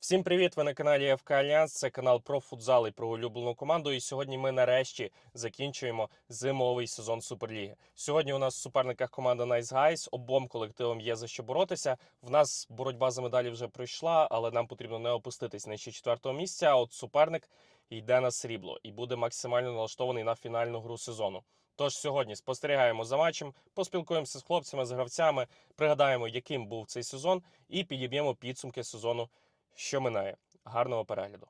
Всім привіт! Ви на каналі ФК Альянс. Це канал про футзал і про улюблену команду. І сьогодні ми нарешті закінчуємо зимовий сезон Суперліги. Сьогодні у нас в суперниках команда Nice Guys. Обом колективам є за що боротися. В нас боротьба за медалі вже пройшла, але нам потрібно не опуститись нижче четвертого місця. А от суперник йде на срібло і буде максимально налаштований на фінальну гру сезону. Тож сьогодні спостерігаємо за матчем, поспілкуємося з хлопцями, з гравцями, пригадаємо, яким був цей сезон, і підіб'ємо підсумки сезону що минає. Гарного перегляду.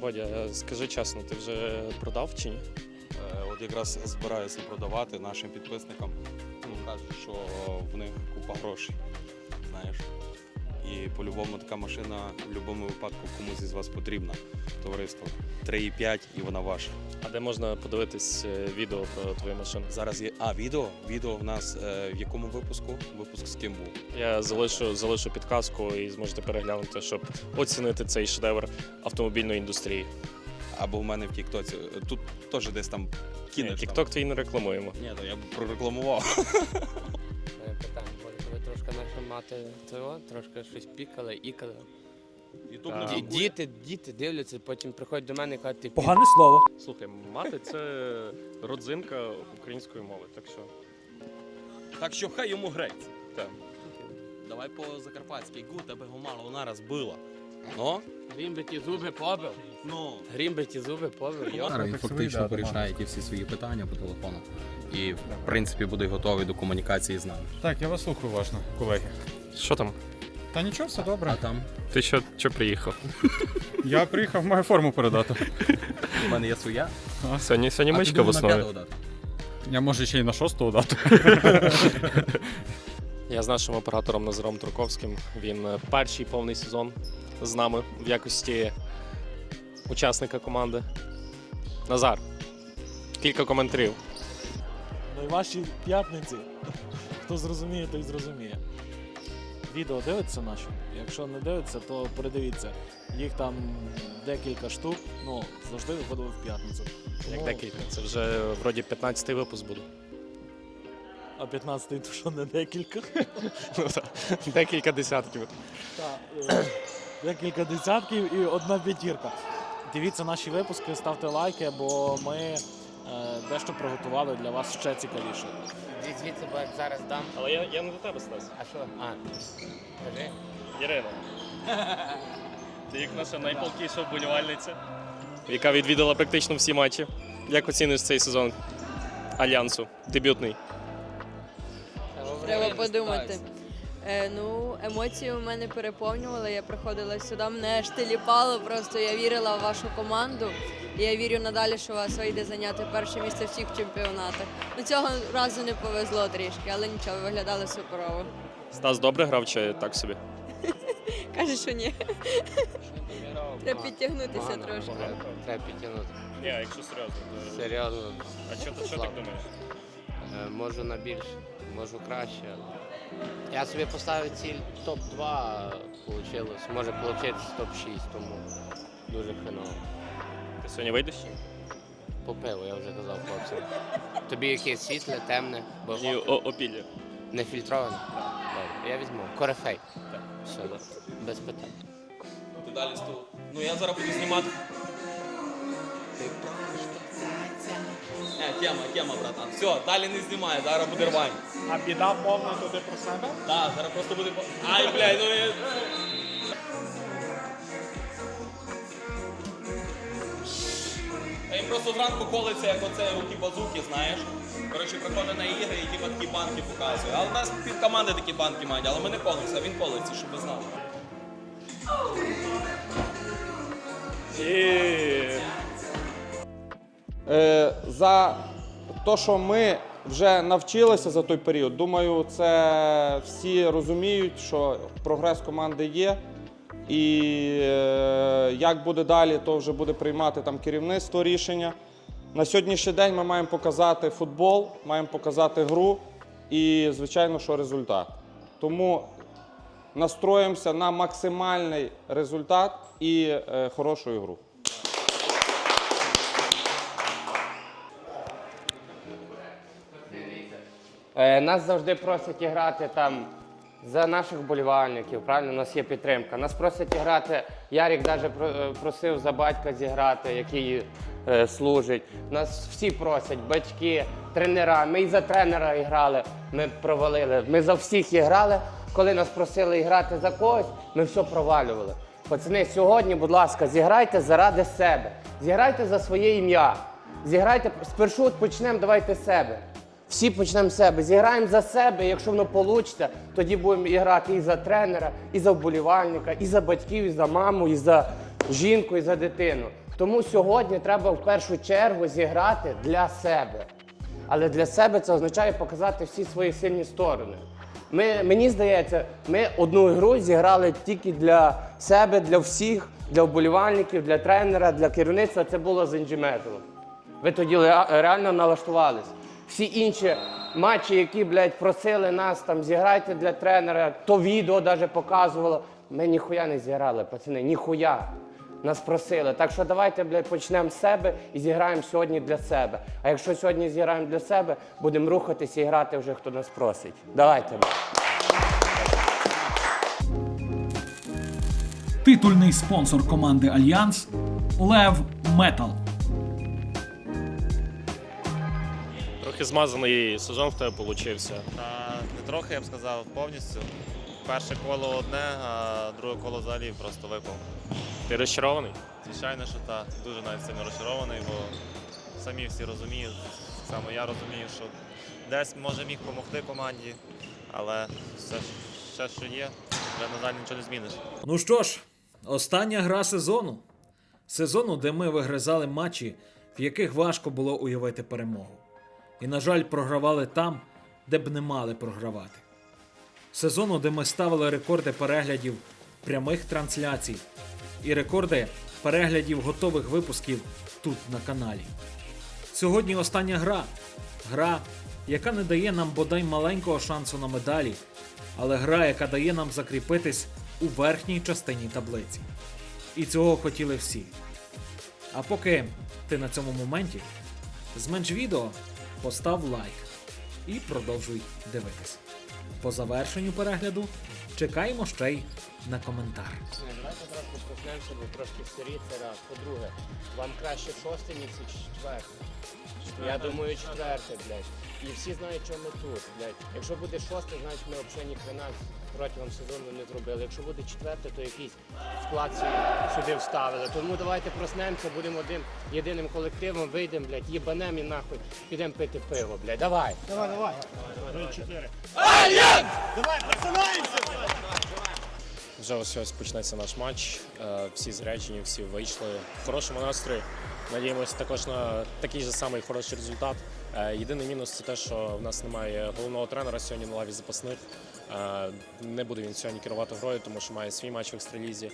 Бодя, скажи чесно, ти вже продав чи ні? Е, От якраз збираюся продавати нашим підписникам. Ну, кажуть, що в них купа грошей. Знаєш. І по-любому така машина в будь-якому випадку комусь із вас потрібна. Товариство. 3,5 і вона ваша. А де можна подивитись е, відео про твою машину? Зараз є. А, відео. Відео в нас е, в якому випуску? Випуск з ким був? Я залишу, залишу підказку і зможете переглянути, щоб оцінити цей шедевр автомобільної індустрії. Або в мене в Тіктоці. Тут теж десь там кинеш. Тікток твій не рекламуємо. Ні, то я б прорекламував. мати цього, трошки щось пікали, ікали. І тут Ді- Діти, діти дивляться, потім приходять до мене і кажуть, ти Погане слово. Слухай, мати це родзинка української мови, так що Так що хай йому грець. так. Давай по закарпатській гу, тебе го мало вона розбила. Ну? Грім би ті зуби побив. Ну. Грім би ті зуби побив. Йо. Він фактично порішає ті всі свої питання по телефону. І, в принципі, буде готовий до комунікації з нами. Так, я вас слухаю уважно, колеги. Що там? Та нічого, все А добре. там Ти що, що приїхав? Я приїхав, маю форму передати. у мене є своя. Сьогодні сьогодні а мичка в на основі. п'ятого дати. Я можу ще й на шостого дати. Я з нашим оператором Назаром Турковським. Він е, перший повний сезон з нами в якості учасника команди. Назар, кілька коментарів. Найважчі п'ятниці. Хто зрозуміє, той зрозуміє. Відео дивиться наші. Якщо не дивиться, то передивіться. Їх там декілька штук. Ну, завжди виходили в п'ятницю. Як Тому- декілька. Це вже вроді 15-й випуск буде. А 15-й то що не декілька. Ну, так, Декілька десятків. Та, е, декілька десятків і одна п'ятірка. Дивіться наші випуски, ставте лайки, бо ми е, дещо приготували для вас ще цікавіше. Звідси, звідси, бо як зараз дам. Але я, я не до тебе Стас. А що? А, кажи. Ірина. Ти як наша найпалкіша вболівальниця, яка відвідала практично всі матчі. Як оціниш цей сезон Альянсу? Дебютний. Треба подумати. Е, ну, емоції у мене переповнювали. Я приходила сюди, мене аж теліпало, просто я вірила в вашу команду. І я вірю надалі, що у вас вийде зайняти перше місце в всіх чемпіонатах. Ну цього разу не повезло трішки, але нічого, ви виглядали суперово. Стас добре грав чи так собі? Каже, що ні. Треба підтягнутися трошки. Треба підтягнути. Ні, якщо серйозно. то... Серйозно. А що, ти- що ти думаєш? Е, Можу на більше, можу краще. Я собі поставив ціль топ-2, вийшло. Може вийти топ-6, тому дуже хреново. Ти сьогодні вийдеш? По пиву, я вже казав хлопцям. Тобі яке світле, темне, бо Ні, о- опілля. не фільтроване? Добре, я візьму. Корифей. Все, добре. без питань. Ти далі стул. Ну я зараз буду знімати. Не, тема, тема, братан. Все, далі не знімає, зараз буде рвань. А біда повна туди про себе? Так, зараз просто буде. Ай, блядь, ну я. Та їм просто зранку колиться, як оце руки базуки, знаєш. Коротше, приходить на ігри і типа такі банки показує. Але в нас під команди такі банки мають, але ми не колимося, він колиться, щоб ви знали. Е, за те, що ми вже навчилися за той період, думаю, це всі розуміють, що прогрес команди є. І е, як буде далі, то вже буде приймати там керівництво рішення. На сьогоднішній день ми маємо показати футбол, маємо показати гру і, звичайно, що результат. Тому настроїмося на максимальний результат і е, хорошу ігру. Е, нас завжди просять грати там за наших болівальників, правильно, у нас є підтримка. Нас просять грати, Ярік навіть просив за батька зіграти, який е, служить. Нас всі просять, батьки, тренера. Ми і за тренера грали, ми провалили. Ми за всіх грали. Коли нас просили грати за когось, ми все провалювали. Пацани, сьогодні, будь ласка, зіграйте заради себе. Зіграйте за своє ім'я. Зіграйте спершу почнемо, давайте себе. Всі почнемо з себе. Зіграємо за себе. Якщо воно вийде, тоді будемо грати і за тренера, і за вболівальника, і за батьків, і за маму, і за жінку, і за дитину. Тому сьогодні треба в першу чергу зіграти для себе. Але для себе це означає показати всі свої сильні сторони. Ми, мені здається, ми одну гру зіграли тільки для себе, для всіх, для вболівальників, для тренера, для керівництва. Це було з Інджіметовим. Ви тоді реально налаштувались. Всі інші матчі, які, блядь, просили нас там зіграйте для тренера, то відео навіть показувало. Ми ніхуя не зіграли, пацани, ніхуя. Нас просили. Так що давайте, блядь, почнемо з себе і зіграємо сьогодні для себе. А якщо сьогодні зіграємо для себе, будемо рухатися і грати вже хто нас просить. Давайте. Титульний спонсор команди Альянс Лев Метал. Трохи змазаний сезон в тебе получився. А, не трохи, я б сказав, повністю. Перше коло одне, а друге коло взагалі просто випав. Ти розчарований? Звичайно, що так, дуже навіть сильно розчарований, бо самі всі розуміють. Само я розумію, що десь може міг допомогти команді, але все, все, що є, вже, на жаль, нічого не зміниш. Ну що ж, остання гра сезону. Сезону, де ми вигризали матчі, в яких важко було уявити перемогу. І, на жаль, програвали там, де б не мали програвати. Сезону, де ми ставили рекорди переглядів прямих трансляцій і рекорди переглядів готових випусків тут на каналі. Сьогодні остання гра. Гра, яка не дає нам бодай маленького шансу на медалі, але гра, яка дає нам закріпитись у верхній частині таблиці. І цього хотіли всі. А поки ти на цьому моменті, зменш відео, постав лайк і продовжуй дивитись. По завершенню перегляду чекаємо ще й на коментар. Давайте зараз почнемося, бо трошки сирі це раз. По-друге, вам краще шосте, ніж четверте. Я думаю, четверте, блядь. І всі знають, що ми тут, блядь. Якщо буде шосте, значить ми взагалі ні хрена протягом сезону не зробили. Якщо буде четверте, то якийсь вклад сюди- вставили. Тому давайте проснемося, будемо один єдиним колективом, вийдемо, блядь, їбанем і нахуй підемо пити пиво, блядь. Давай. Давай, давай! Давай посилаємося! Вже ось ось почнеться наш матч. Е, Всі заряджені, всі вийшли в хорошому настрої. Надіємося також на такий же самий хороший результат. Е, Єдиний мінус це те, що в нас немає головного тренера сьогодні на лаві запасних. Е, Не буде він сьогодні керувати грою, тому що має свій матч в екстралізі.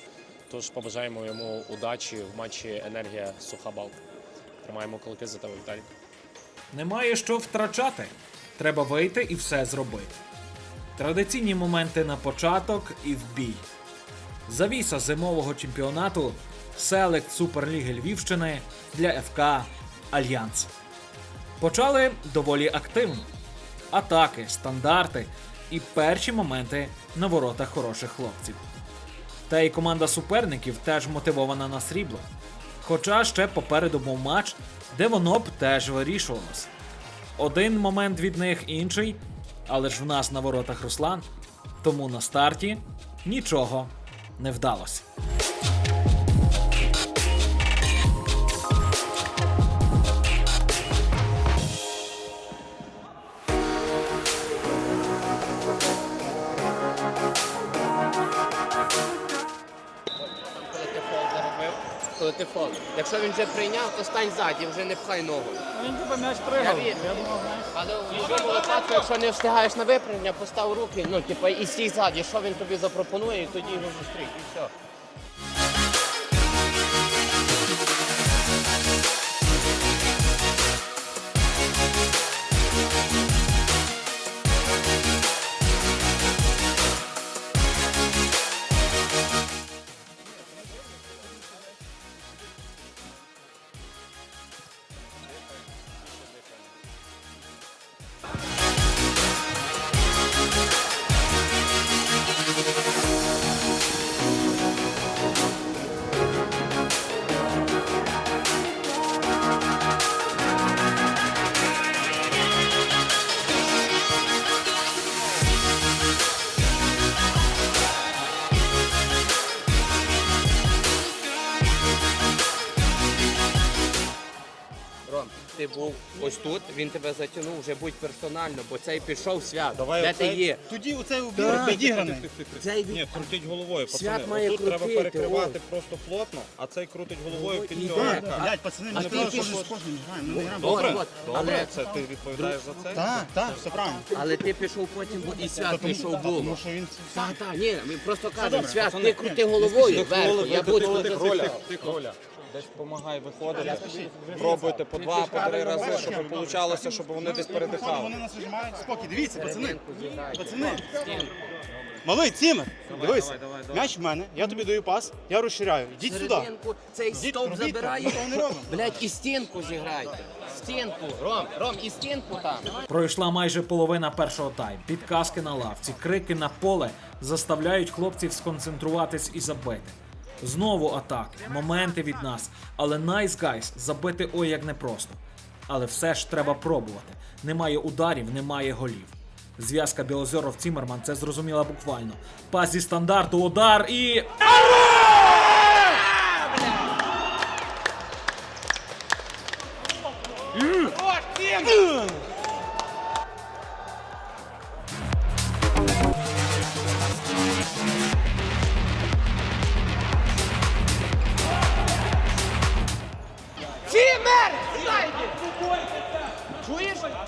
Тож побажаємо йому удачі в матчі Енергія Суха Балка. Тримаємо кулаки за тебе, Віталій. Немає що втрачати. Треба вийти і все зробити. Традиційні моменти на початок і в бій. Завіса зимового чемпіонату Селект Суперліги Львівщини для ФК Альянс. Почали доволі активно. Атаки, стандарти і перші моменти на воротах хороших хлопців. Та й команда суперників теж мотивована на срібло. Хоча ще попереду був матч, де воно б теж вирішувалось. Один момент від них інший, але ж в нас на воротах Руслан, тому на старті нічого не вдалося. Коли ти фол. Якщо він вже прийняв, то стань ззаді, вже не пхай ногу. Він тебе м'яч Я пригав. вірю. Але в будь-якому випадку, якщо не встигаєш на виправлення, постав руки, ну, типу, і стій ззаді, що він тобі запропонує, і тоді його зустріть, і все. Ти був ось тут, він тебе затягнув, вже будь персонально, бо цей пішов свят. Давай Де оцей. ти є? Тоді оцей Да. відіграний. Цей Ні, крутить головою, Свят пацани. має Тут треба крутити, перекривати просто плотно, а цей крутить головою під. Іде. гравця. Блядь, пацани, ми не просто пішов- з кожним граємо, ми не граємо. Добре, От, от. добре, Але- це ти відповідаєш за це? Так, так, все правильно. Але ти пішов потім, бо і свят пішов Тому було. що він Так, так, ні, ми просто кажемо, свят, ти крути головою вверху, я буду тих роля. Десь допомагай виходити. Пробуйте по два, по три рази, щоб получалося, щоб вони десь передихали. Вони нас вижимають. Спокій, дивіться, пацани. Пацани. Малий, Тімер, дивись. М'яч в мене, я тобі даю пас, я розширяю. Йдіть сюди. Серединку, цей стовп робіть, забирає. ми не робимо. Блять, і стінку зіграйте. Стінку, Ром, Ром, і стінку там. Пройшла майже половина першого тайму. Підказки на лавці, крики на поле заставляють хлопців сконцентруватись і забити. Знову атаки, моменти від нас. Але Nice Guys забити ой як непросто. Але все ж треба пробувати. Немає ударів, немає голів. Зв'язка Білозеров Цімерман це зрозуміла буквально. Пас зі стандарту, удар і.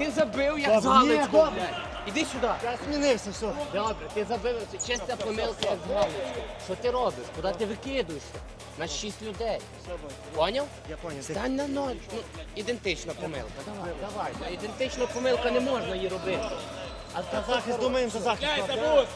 Ти забив як з галочку, блядь. Іди сюди. Я змінився, все. Добре, ти забив це чиста помилка як з галочку. Що ти робиш? Куди ти викидуєшся? На шість людей. Поняв? Я поняв. Стань на ноль. Ну, ідентична помилка. Давай, давай. Та Ідентична помилка не можна її робити. А За захист думаємо, за захист. Хорош,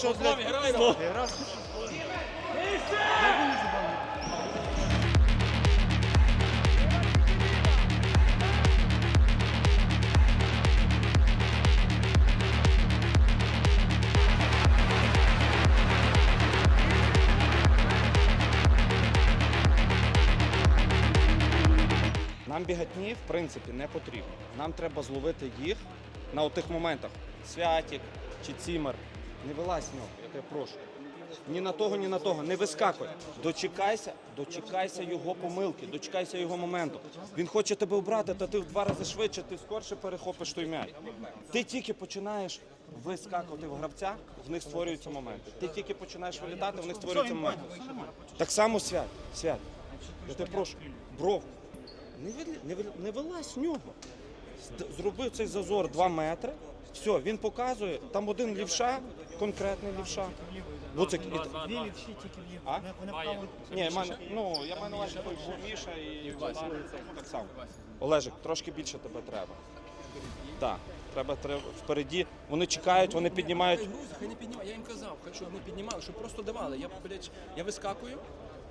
Що, блядь? Нам бігатні, в принципі, не потрібно. Нам треба зловити їх на отих моментах. Святік чи цімер. Не вилазь з нього, я тебе прошу. Ні на того, ні на того. Не вискакуй. Дочекайся, дочекайся його помилки, дочекайся його моменту. Він хоче тебе обрати, та ти в два рази швидше, ти скорше перехопиш той м'яч. Ти тільки починаєш вискакувати в гравця, в них створюються моменти. Ти тільки починаєш вилітати, в них створюються моменти. Так само свят, свят. Я тебе прошу, бровку. Не, не, не вилазь з нього. Зробив цей зазор 2 метри. Все, він показує, там один лівша, конкретний лівша. Оце, і, Дві лівші тільки вліво. А? Вони вправо. ні, я маю, ну, я маю на увазі той був Міша і Богдан, це так само. Олежик, трошки більше тебе треба. Так, треба, треба впереді. Вони чекають, вони піднімають. Хай не піднімає. Я їм казав, хай щоб не піднімали, щоб просто давали. Я, блядь, я вискакую,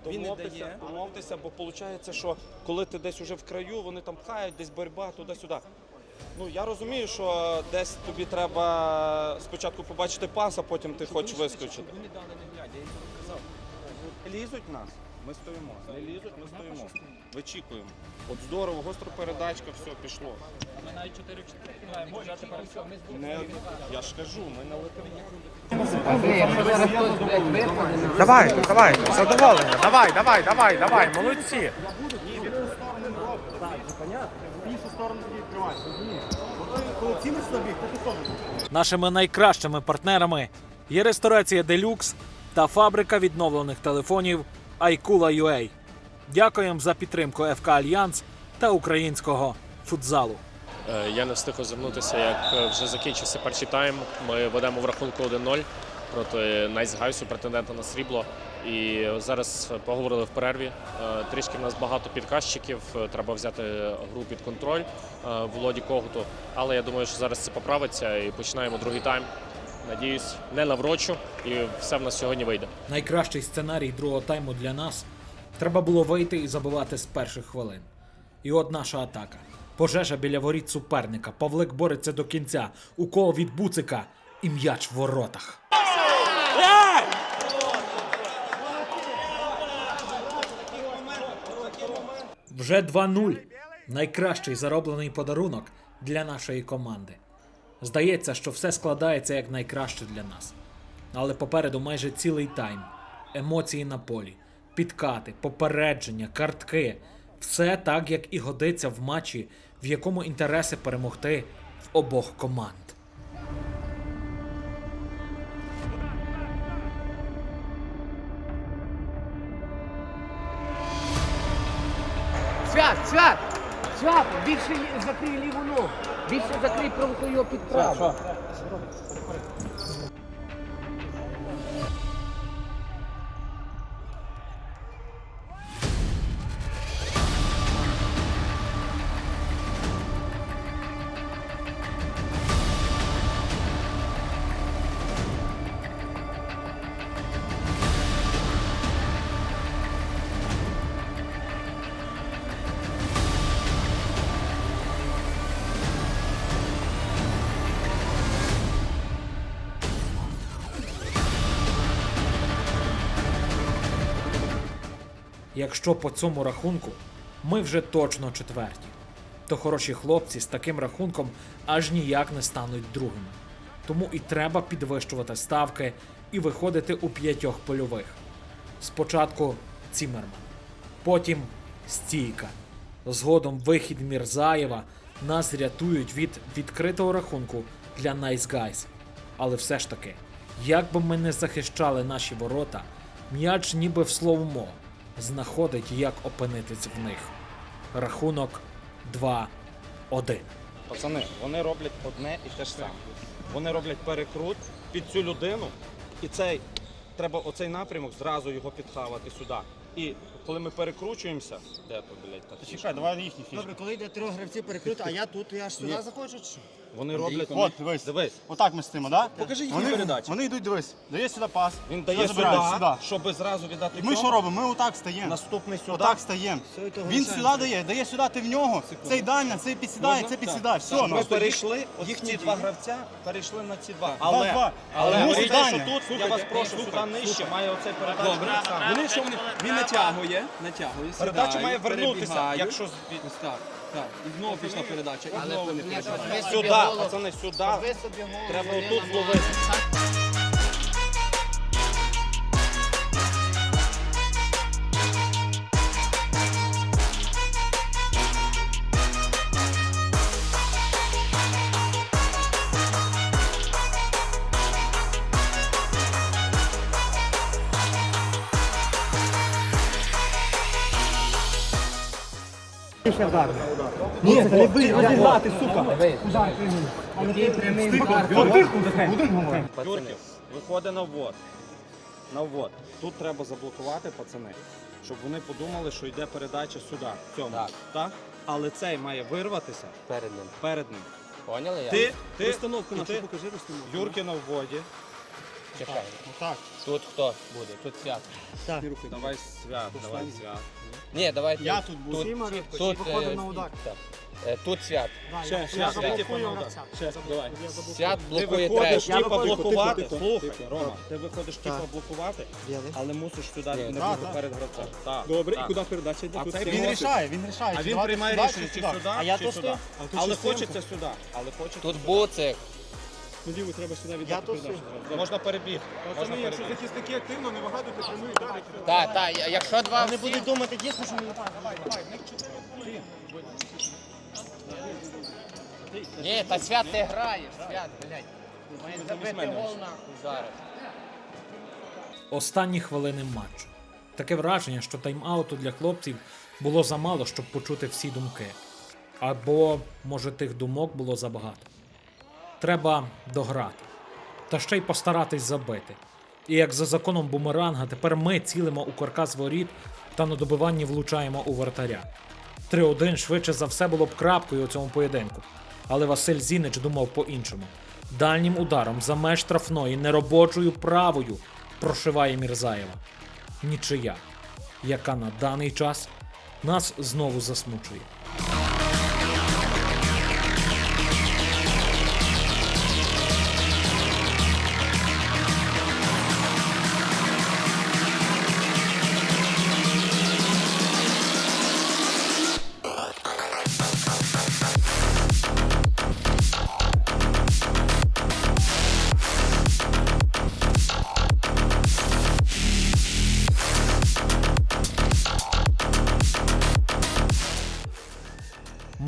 він не Домовтеся, дає. домовтеся, бо виходить, що коли ти десь уже в краю, вони там пхають, десь боротьба туди-сюди. Ну я розумію, що десь тобі треба спочатку побачити пас, а потім ти хочеш вискочити. Вони дали не глядя, я їм казав. Лізуть в нас, ми стоїмо. Не лізуть, ми стоїмо. Вичікуємо. От здорово, гостра передачка, все, пішло. Ми навіть 4 граємо, вже тепер все, ми з Не, я ж кажу, ми на летимо. Давай, давай, задоволення. Давай, давай, давай, давай, молодці. Коли біг, то ти що? Нашими найкращими партнерами є ресторація Делюкс та фабрика відновлених телефонів iCoola.ua. Дякуємо за підтримку ФК Альянс та українського футзалу. Е, Я не встиг озирнутися, як е, вже закінчився перший тайм. Ми ведемо в рахунку 1-0 проти Найсгайсу, претендента на срібло. І зараз поговорили в перерві. Е, Трішки в нас багато підказчиків. е, Треба взяти гру під контроль е, Володі Когуту. Але я думаю, що зараз це поправиться і починаємо другий тайм. Надіюсь, не наврочу, і все в нас сьогодні вийде. Найкращий сценарій другого тайму для нас треба було вийти і забивати з перших хвилин. І от наша атака. Пожежа біля воріт суперника. Павлик бореться до кінця. Укол від буцика і м'яч в воротах. Вже 2-0. Найкращий зароблений подарунок для нашої команди. Здається, що все складається як найкраще для нас. Але попереду майже цілий тайм. Емоції на полі, підкати, попередження, картки. Все так, як і годиться в матчі, в якому інтереси перемогти в обох команд. Більше закрий ліву ногу. Більше закрий праву його під праву. Якщо по цьому рахунку ми вже точно четверті, то хороші хлопці з таким рахунком аж ніяк не стануть другими. Тому і треба підвищувати ставки і виходити у п'ятьох польових. Спочатку Цімерман, потім стійка. Згодом вихід Мірзаєва нас рятують від відкритого рахунку для Guys. Але все ж таки, як би ми не захищали наші ворота, м'яч ніби в словомо знаходить, як опинитись в них. Рахунок 2-1. Пацани, вони роблять одне і те ж саме. Вони роблять перекрут під цю людину, і цей треба оцей напрямок зразу його підхавати сюди. І коли ми перекручуємося, де то, блядь, та Чекай, давай їхні фішки. Добре, коли йде трьох гравців перекрити, а я тут, я ж сюди заходжу чи що? Вони роблять. От, дивись. Дивись, Отак ми стоїмо, так? Покажи їхні вони, передачі. Вони йдуть, дивись. Дає сюди пас. він дає сюди, сюди. щоб зразу віддати І ми цьому. що робимо? Ми отак стаємо. Наступний сюди. Отак стаємо. Все, і того Він сюди дає, дає сюди, ти в нього. Цей дальня, цей підсідає, цей підсідає. Все, Ми ну. перейшли, от ці два гравця перейшли на ці два. Але, два. але, Але говорите, мусить що Даня. тут, я вас прошу, сюди нижче, має оцей передачу. Добре. Вони що вони? Він натягує, натягує, Передача сідає, має вернутися, перебігає. якщо з- Ось так, так. І знову пішла передача, і знову не передача. Сюди, пацани, сюди. Треба отут голову Отут ламали. зловити. Ні, це не бий, не сука. Який прямий удар. Юрків, виходить на ввод. На ввод. Тут треба заблокувати, пацани, щоб вони подумали, що йде передача сюди, в цьому. Так. Так? Але цей має вирватися Перед ним. перед ним. Поняли? Я? Ти, ти, Розстановку і нашу ти, покажи розстановку. Юрки на вводі. Чекай. Отак. Тут хто буде? Тут свят. Давай свят, давай свят. Ні, давай ти. Я тут буду. Тут, тут, виходимо е, на удар. так. Е, Тут свят. Ще, ще, Я ще, заблокую гравця. ще, давай. Свят Ти блокує виходиш третій. типа виходжу, блокувати. тихо, тихо, Слухай, тихо. Рома, ти виходиш типа блокувати, Білий. але мусиш сюди не Так, бути так. перед гравцем. Так, Добре, і так. куди передача йде? А Тут цей Він рішає, він рішає. А чи він давати приймає сюди, рішення чи сюди. сюди, А я чи тут сюди. стою. Але хочеться сюди. Але хочеться. Тут буцик. Ліву треба сюди Я віддати тут передачу. Можна перебіг. Можна якщо перебіг. захисники активно, не вигадуйте прямий удар. Так, так, якщо два Вони всі... будуть думати, дійсно, що ми Ні, та свят ти граєш, свят, блядь. Має забити гол нахуй зараз. Останні хвилини матчу. Таке враження, що тайм-ауту для хлопців було замало, щоб почути всі думки. Або, може, тих думок було забагато. Треба дограти. Та ще й постаратись забити. І як за законом бумеранга, тепер ми цілимо у каркас воріт та на добиванні влучаємо у вратаря. 3-1 швидше за все було б крапкою у цьому поєдинку. Але Василь Зінич думав по-іншому. Дальнім ударом за меж штрафної неробочою правою прошиває Мірзаєва. Нічия, яка на даний час нас знову засмучує.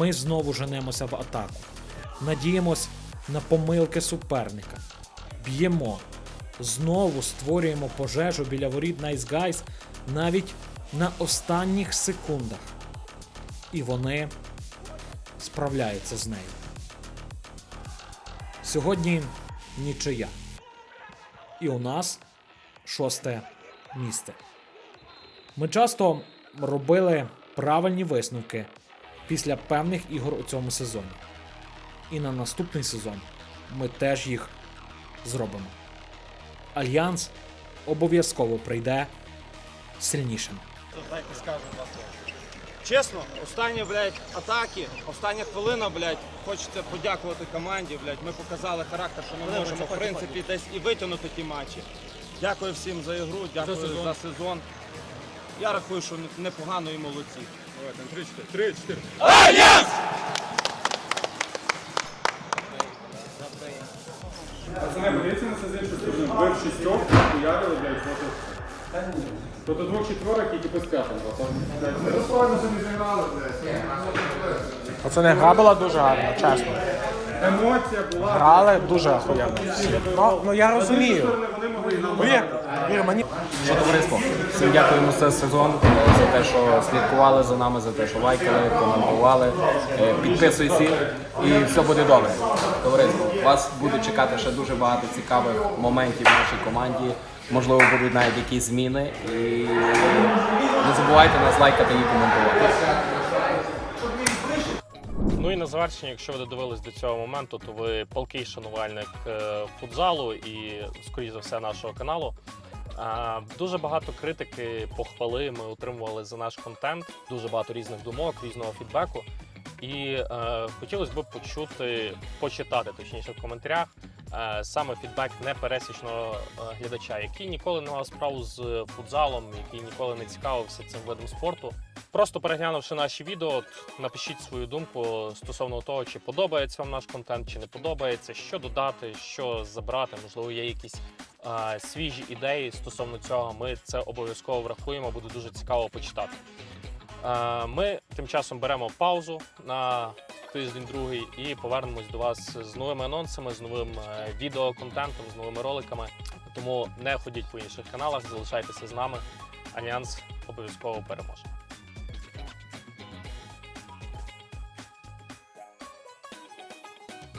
Ми знову женемося в атаку. Надіємось на помилки суперника. Б'ємо. Знову створюємо пожежу біля воріт Nice Guys навіть на останніх секундах. І вони справляються з нею. Сьогодні нічия. І у нас шосте місце. Ми часто робили правильні висновки після певних ігор у цьому сезоні. І на наступний сезон ми теж їх зробимо. Альянс обов'язково прийде сильнішим. Дайте скажу вас. Чесно, останні, блядь, атаки, остання хвилина, блядь, хочеться подякувати команді, блядь. Ми показали характер, що ми можемо, в принципі, десь і витягнути ті матчі. Дякую всім за ігру, дякую за сезон. Я рахую, що непогано і молодці. Пацани, подивіться на це з іншої сторони. Ви в шістьох уявили, блядь, проти... Проти двох четверок, які без п'ятого. Пацани, гра була дуже гарна, чесно. Емоція була. Грали дуже охуєнно. Ну, ну я розумію. Вір, вір, мені Що товариство, всім дякуємо за сезон, за те, що слідкували за нами, за те, що лайкали, коментували. Е, Підписуйтесь і все буде добре. Товариство, вас буде чекати ще дуже багато цікавих моментів в нашій команді. Можливо, будуть навіть якісь зміни. І не забувайте нас лайкати і коментувати. Ну і на завершення, якщо ви додивились до цього моменту, то ви палкий шанувальник е, футзалу і, скоріш за все, нашого каналу. Дуже багато критики, похвали ми отримували за наш контент, дуже багато різних думок, різного фідбеку. І е, хотілося б почути, почитати точніше в коментарях е, саме фідбек непересічного е, глядача, який ніколи не мав справу з футзалом, який ніколи не цікавився цим видом спорту. Просто переглянувши наші відео, напишіть свою думку стосовно того, чи подобається вам наш контент, чи не подобається, що додати, що забрати. Можливо, є якісь а, свіжі ідеї стосовно цього. Ми це обов'язково врахуємо, буде дуже цікаво почитати. А, Ми тим часом беремо паузу на тиждень другий і повернемось до вас з новими анонсами, з новим е, відеоконтентом, з новими роликами. Тому не ходіть по інших каналах, залишайтеся з нами. Альянс обов'язково переможе.